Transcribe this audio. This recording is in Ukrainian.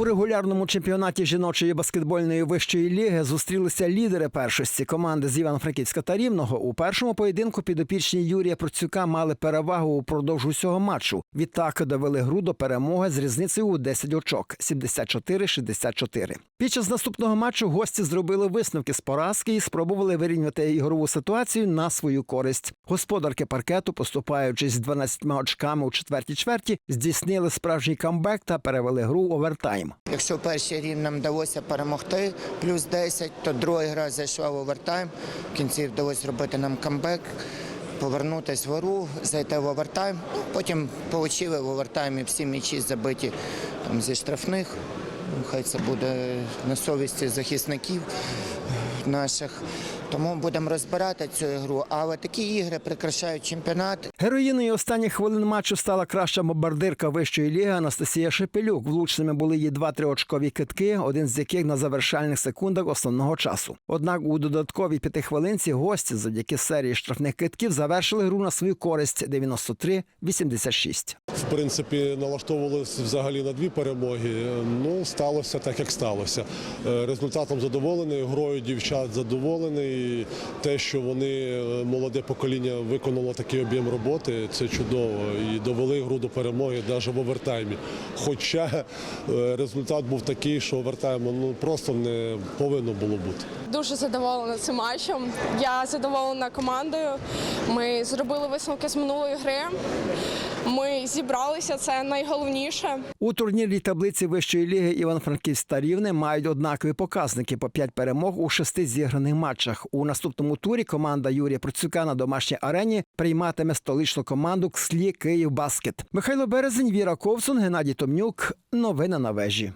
У регулярному чемпіонаті жіночої баскетбольної вищої ліги зустрілися лідери першості команди з Івано-Франківська та Рівного. У першому поєдинку підопічні Юрія Процюка мали перевагу упродовж усього матчу. Відтак довели гру до перемоги з різницею у 10 очок 74-64. Під час наступного матчу гості зробили висновки з поразки і спробували вирівняти ігрову ситуацію на свою користь. Господарки паркету, поступаючись з 12 очками у четвертій чверті, здійснили справжній камбек та перевели гру у Якщо перший рівень нам вдалося перемогти плюс 10, то друга гра зайшла в овертайм. В кінці вдалося зробити нам камбек, повернутися в гру, зайти в овертайм. Ну, Потім отримали в овертаймі всі м'ячі забиті там, зі штрафних. Ну, Хай це буде на совісті захисників наших. Тому будемо розбирати цю ігру. Але такі ігри прикрашають чемпіонат. Героїною останніх хвилин матчу стала краща бомбардирка вищої ліги Анастасія Шепелюк. Влучними були її два триочкові китки, один з яких на завершальних секундах основного часу. Однак у додатковій п'ятихвилинці гості завдяки серії штрафних китків завершили гру на свою користь 93-86. В принципі, налаштовувалися взагалі на дві перемоги. Ну, сталося так, як сталося. Е, Результатом задоволений, грою дівчат задоволений. Те, що вони, е, молоде покоління, виконало такий об'єм роботи, це чудово. І довели гру до перемоги навіть в овертаймі. Хоча е, результат був такий, що овертайму ну, просто не повинно було бути. Дуже задоволена цим матчем. Я задоволена командою. Ми зробили висновки з минулої гри. Ми зібралися, це найголовніше. У турнірній таблиці вищої ліги Іван-Франківськ та Рівне мають однакові показники по 5 перемог у шести зіграних матчах. У наступному турі команда Юрія Процюка на домашній арені прийматиме столичну команду Кслі Київ Баскет. Михайло Березень, Віра Ковсон, Геннадій Томнюк. Новини на вежі.